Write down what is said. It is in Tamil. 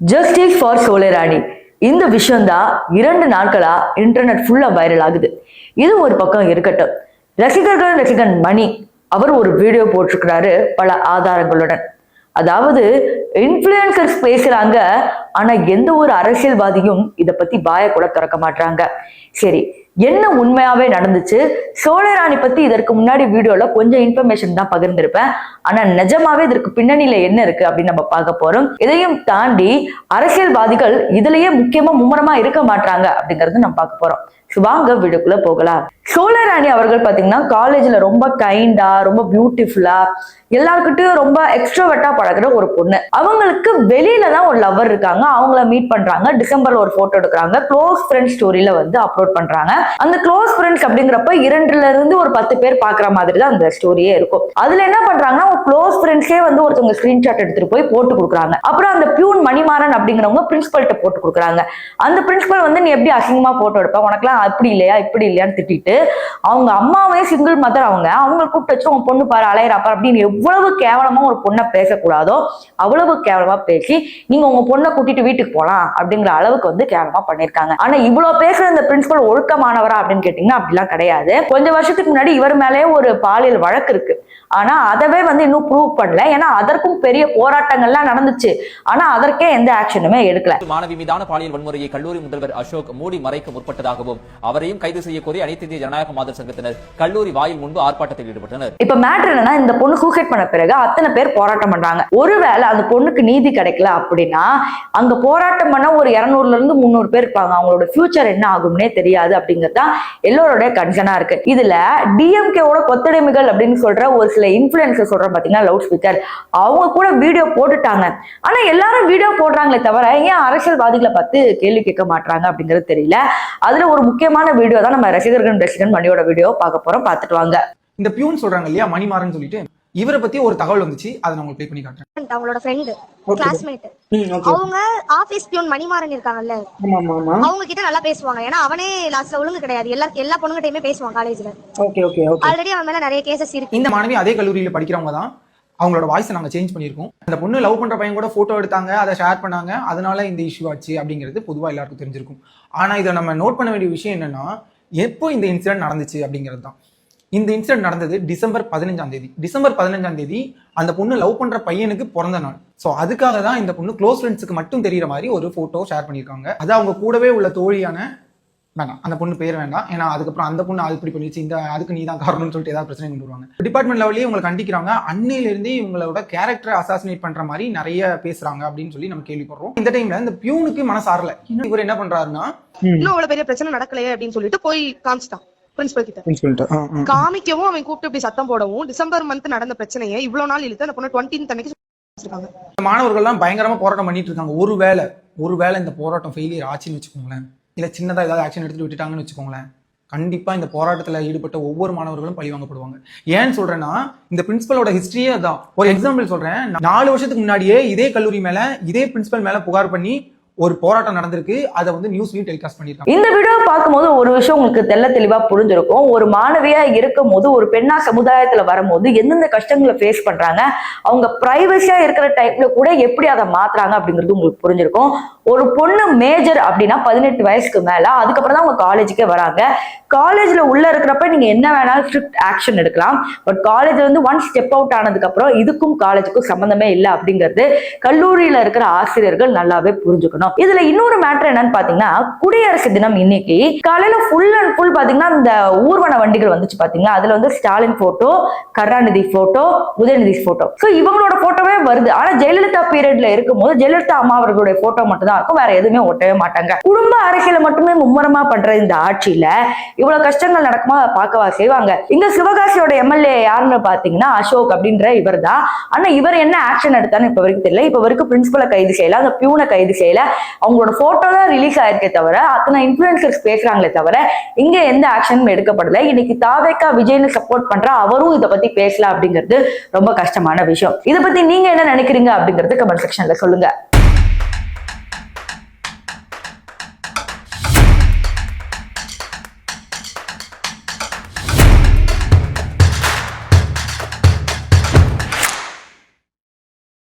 ஜஸ்டிஸ் ஃபார் சோழராணி இந்த விஷயம்தான் இரண்டு நாட்களா இன்டர்நெட் ஃபுல்லா வைரல் ஆகுது. இது ஒரு பக்கம் இருக்கட்டும். ரசிகர்கள் ரசிகன் மணி அவர் ஒரு வீடியோ போட்டிருக்கிறாரு பல ஆதாரங்களுடன். அதாவது இன்ஃப்ளூயன்சர்ஸ் பேசுறாங்க ஆனா எந்த ஒரு அரசியல்வாதியும் இதை பத்தி பாய கூட திறக்க மாட்டாங்க சரி என்ன உண்மையாவே நடந்துச்சு? சோழராணி பத்தி இதற்கு முன்னாடி வீடியோல கொஞ்சம் இன்ஃபர்மேஷன் தான் பகிர்ந்திருப்பேன். ஆனா நிஜமாவே இதற்கு பின்னணியில என்ன இருக்கு அப்படின்னு நம்ம பார்க்க போறோம். இதையும் தாண்டி அரசியல்வாதிகள் இதுலயே முக்கியமா மும்முரமா இருக்க மாட்டாங்க அப்படிங்கறது நம்ம பார்க்க போறோம். வாங்க வீடுக்குள்ள போகலாம். சோழராணி அவர்கள் பாத்தீங்கன்னா காலேஜ்ல ரொம்ப கைண்டா ரொம்ப பியூட்டிஃபுல்லா எல்லாருக்கிட்டையும் ரொம்ப எக்ஸ்ட்ரோவெட்டா பழகுற ஒரு பொண்ணு. அவங்களுக்கு வெளியில தான் ஒரு லவர் இருக்காங்க. அவங்கள மீட் பண்றாங்க. டிசம்பர்ல ஒரு போட்டோ எடுக்கிறாங்க. க்ளோஸ் ஃப்ரெண்ட் ஸ்டோரியில வந்து அப்லோட் பண்றாங்க. அந்த க்ளோஸ் ஃப்ரெண்ட்ஸ் அப்படிங்கிறப்ப இரண்டுல இருந்து ஒரு பத்து பேர் பாக்குற மாதிரி தான் அந்த ஸ்டோரியே இருக்கும். அதுல என்ன பண்றாங்கன்னா அவங்க வந்து ஒருத்தவங்க ஸ்கிரீன்ஷாட் எடுத்துட்டு போய் போட்டு கொடுக்குறாங்க. அப்புறம் அந்த பியூன் மணிமாறன் அப்படிங்கிறவங்க பிரின்சிபல்கிட்ட போட்டு கொடுக்குறாங்க. அந்த பிரின்சிபல் வந்து நீ எப்படி அசிங்கமா போட்டோ எடுப்ப? உனக்குலாம் அப்படி இல்லையா? இப்படி இல்லையான்னு திட்டிட்டு அவங்க அம்மாவே சிங்கிள் மதர் அவங்க. அவங்கள கூப்பிட்டு வச்சு உங்க பொண்ணு பாரு அலையறாப்பா அப்படின்னு எவ்வளவு கேவலமா ஒரு பொண்ணை பேசக்கூடாதோ அவ்வளவு கேவலமா பேசி நீங்க உங்க பொண்ணை கூட்டிட்டு வீட்டுக்கு போலாம் அப்படிங்கிற அளவுக்கு வந்து கேவலமா பண்ணிருக்காங்க ஆனா இவ்வளவு பேசுற இந்த பிரின்சிபல் ஒழுக்கமானவரா அப்படின்னு கேட்டீங்கன்னா அப்படிலாம் கிடையாது. கொஞ்ச வருஷத்துக்கு முன்னாடி இவர் மேலே ஒரு பாலியல் வழக்கு இருக்கு. ஆனா அதவே வந்து இன்னும் ப்ரூவ் பண்ணல. ஏன்னா அதற்கும் பெரிய போராட்டங்கள்லாம் நடந்துச்சு. ஆனா அதற்கே எந்த ஆக்ஷனுமே எடுக்கல. மாணவி மீதான பாலியல் வன்முறையை கல்லூரி முதல்வர் அசோக் மூடி மறைக்க முற்பட்டதாகவும் அவரையும் கைது செய்ய கோரி அனைத்து இந்திய ஜனநாயக மாதர் சங்கத்தினர் கல்லூரி வாயில் முன்பு ஆர்ப்பாட்டத்தில் ஈடுபட்டனர். இப்ப மேட்ரு என்னன்னா இந்த பொண்ணு சூசைட் பண்ண பிறகு அத்தனை பேர் போராட்டம் பண்றாங்க. ஒருவேளை அந்த பொண்ணுக்கு நீதி கிடைக்கல அப்படின்னா அங்க போராட்டம் பண்ண ஒரு இருநூறுல இருந்து முந்நூறு பேர் இருப்பாங்க. அவங்களோட ஃபியூச்சர் என்ன ஆகும்னே தெரியாது அப்படிங்கிறது தான் எல்லோருடைய கன்சர்னா இருக்கு. இதுல டிஎம்கேவோட கொத்தடிமைகள் அப்படின்னு சொல்ற ஒரு சில இன்ஃபுளுசர் சொல்ற பாத்தீங்கன்னா லவுட் ஸ்பீக்கர் அவங்க கூட வீடியோ போட்டுட்டாங்க. ஆனா எல்லாரும் வீடியோ போடுறாங்களே தவிர ஏன் அரசியல்வாதிகளை பார்த்து கேள்வி கேட்க மாட்டாங்க அப்படிங்கிறது தெரியல. அதுல ஒரு முக்கியமான வீடியோ தான் நம்ம ரசிகர்கள் ரசிகன் மணியோட வீடியோ பார்க்க போறோம். பார்த்துட்டு வாங்க. இந்த பியூன் சொல்றாங்க இல்லையா மணிமாறன் சொல்லிட்டு. இவரை பத்தி ஒரு தகவல் வந்துச்சு. அதை நான் உங்களுக்கு ப்ளே பண்ணி காட்டுறேன். அவங்களோட ஃப்ரெண்டு. கிளாஸ்மேட் ம் ஓகே அவங்க ஆபீஸ் பியூன் மணிமாறன் இருக்காங்கல்ல. அவங்க கிட்ட நல்லா பேசுவாங்க. ஏன்னா அவனே லாஸ்ட்ல ஒழுங்கு கிடையாது. எல்லா எல்லா பொண்ணுகிட்டயுமே பேசுவான் காலேஜ்ல ஓகே ஓகே ஓகே ஆல்ரெடி அவன் மேல நிறைய கேசஸ் இருக்கு. இந்த மாணவி அதே கல்லூரியில படிக்கிறவங்க தான். அவங்களோட வாய்ஸை நாங்கள் சேஞ்ச் பண்ணியிருக்கோம். அந்த பொண்ணு லவ் பண்ணுற பையன் கூட ஃபோட்டோ எடுத்தாங்க அதை ஷேர் பண்ணாங்க. அதனால இந்த இஷ்யூ ஆச்சு அப்படிங்கிறது பொதுவாக எல்லாருக்கும் தெரிஞ்சிருக்கும். ஆனால் இதை நம்ம நோட் பண்ண வேண்டிய விஷயம் என்னன்னா எப்போ இந்த இன்சிடென்ட் நடந்துச்சு அப்படிங்கிறது தான். இந்த இன்சிடென்ட் நடந்தது டிசம்பர் பதினஞ்சாம் தேதி. டிசம்பர் பதினஞ்சாம் தேதி அந்த பொண்ணு லவ் பண்ற பையனுக்கு பிறந்த நாள். ஸோ அதுக்காக தான் இந்த பொண்ணு க்ளோஸ் ஃப்ரெண்ட்ஸுக்கு மட்டும் தெரியிற மாதிரி ஒரு ஃபோட்டோ ஷேர் பண்ணியிருக்காங்க. அது அவங்க கூடவே உள்ள தோழியான வேண்டாம் அந்த பொண்ணு பேர் வேண்டாம். ஏன்னா அதுக்கப்புறம் அந்த பொண்ணு அது இப்படி பண்ணிச்சு இந்த அதுக்கு நீ தான் காரணம்னு சொல்லிட்டு ஏதாவது பிரச்சனை கொண்டு வருவாங்க. டிபார்ட்மெண்ட் லெவலே உங்களை கண்டிக்கிறாங்க. அன்னையில இருந்தே இவங்களோட கேரக்டரை அசாசினேட் பண்ற மாதிரி நிறைய பேசுறாங்க அப்படின்னு சொல்லி நம்ம கேள்விப்படுறோம். இந்த டைம்ல இந்த பியூனுக்கு மனசாரல இன்னும் இவர் என்ன பண்றாருன்னா இன்னும் அவ்வளவு பெரிய பிரச்சனை நடக்கலையே அப்படின்னு சொல்லிட்டு போய் காமிச்சிட்டான். பிரின்சிபல் கிட்ட. காமிக்கவும் அவன் கூப்பிட்டு இப்படி சத்தம் போடவும் டிசம்பர் மந்த் நடந்த பிரச்சனையை இவ்வளவு நாள் இழுத்து அந்த பொண்ணு டுவெண்ட்டி அன்னைக்கு மாணவர்கள்லாம் பயங்கரமா போராட்டம் பண்ணிட்டு இருக்காங்க. ஒருவேளை ஒருவேளை இந்த போராட்டம் ஃபெயிலியர் ஆச்சுன்னு வச்சுக்கோங்களேன். இல்லை சின்னதாக ஏதாவது ஆக்ஷன் எடுத்து விட்டுட்டாங்கன்னு வச்சுக்கோங்களேன். கண்டிப்பாக இந்த போராட்டத்தில் ஈடுபட்ட ஒவ்வொரு மாணவர்களும் பழி வாங்கப்படுவாங்க ஏன்னு சொல்றேன்னா இந்த பிரின்சிபலோட ஹிஸ்ட்ரியே அதான். ஒரு எக்ஸாம்பிள் சொல்றேன். நாலு வருஷத்துக்கு முன்னாடியே இதே கல்லூரி மேல இதே பிரின்சிபல் மேல புகார் பண்ணி ஒரு போராட்டம் நடந்திருக்கு. அதை வந்து நியூஸ்லையும் டெலிகாஸ்ட் பண்ணியிருக்காங்க இந்த வீடியோ பார்க்கும்போது விஷயம் உங்களுக்கு தெல்ல தெளிவா புரிஞ்சிருக்கும். ஒரு மாணவியா இருக்கும் போது ஒரு பெண்ணா சமுதாயத்துல வரும்போது எந்தெந்த கஷ்டங்களை ஃபேஸ் பண்றாங்க அவங்க பிரைவசியா இருக்கிற டைம்ல கூட எப்படி அதை மாத்துறாங்க அப்படிங்கிறது உங்களுக்கு புரிஞ்சிருக்கும். ஒரு பொண்ணு மேஜர் அப்படின்னா பதினெட்டு வயசுக்கு மேல அதுக்கப்புறம் தான் அவங்க காலேஜுக்கே வராங்க. காலேஜ்ல உள்ள இருக்கிறப்ப நீங்க என்ன வேணாலும் ஸ்ட்ரிக்ட் ஆக்ஷன் எடுக்கலாம். பட் காலேஜ்ல இருந்து ஒன் ஸ்டெப் அவுட் ஆனதுக்கு அப்புறம் இதுக்கும் காலேஜுக்கும் சம்பந்தமே இல்லை அப்படிங்கிறது கல்லூரியில இருக்கிற ஆசிரியர்கள் நல்லாவே புரிஞ்சுக்கணும். இதுல இன்னொரு மேட்டர் என்னன்னு பாத்தீங்கன்னா குடியரசு தினம் இன்னைக்கு காலையில ஃபுல் அண்ட் ஃபுல் பாத்தீங்கன்னா இந்த ஊர்வன வண்டிகள் வந்துச்சு பாத்தீங்கன்னா அதுல வந்து Stalin photo Karunanidhi photo Udhayanidhi photo so இவங்களோட போட்டோவே வருது. ஆனா ஜெயலலிதா பீரியட்ல இருக்கும்போது ஜெயலலிதா அம்மா அவர்களுடைய போட்டோ மட்டும் தான் இருக்கும். வேற எதுவுமே ஒட்டவே மாட்டாங்க. குடும்ப அரசியலை மட்டுமே மும்முரமா பண்ற இந்த ஆட்சியில இவ்வளவு கஷ்டங்கள் நடக்குமா பார்க்கவா செய்வாங்க. இங்க சிவகாசியோட எம்எல்ஏ யாருன்னு பாத்தீங்கன்னா அசோக் அப்படின்ற இவர் தான் ஆனா இவர் என்ன ஆக்ஷன் எடுத்தான்னு இப்ப வரைக்கும் தெரியல. இப்ப வரைக்கும் பிரின்சிபலை கைது செய்யல அந்த பியூனை கைது செய்யல. அவங்களோட போட்டோ தான் ரிலீஸ் ஆயிருக்கே தவிர அத்தனை இன்ஃபுளுசர்ஸ் பேசுறாங்களே தவிர இங்க எந்த ஆக்ஷனும் எடுக்கப்படல. இன்னைக்கு தாவேக்கா விஜய்னு சப்போர்ட் பண்ற அவரும் இதை பத்தி பேசல அப்படிங்கிறது ரொம்ப கஷ்டமான விஷயம். இதை பத்தி நீங்க என்ன நினைக்கிறீங்க அப்படிங்கறது கமெண்ட் செக்ஷன்ல சொல்லுங்க.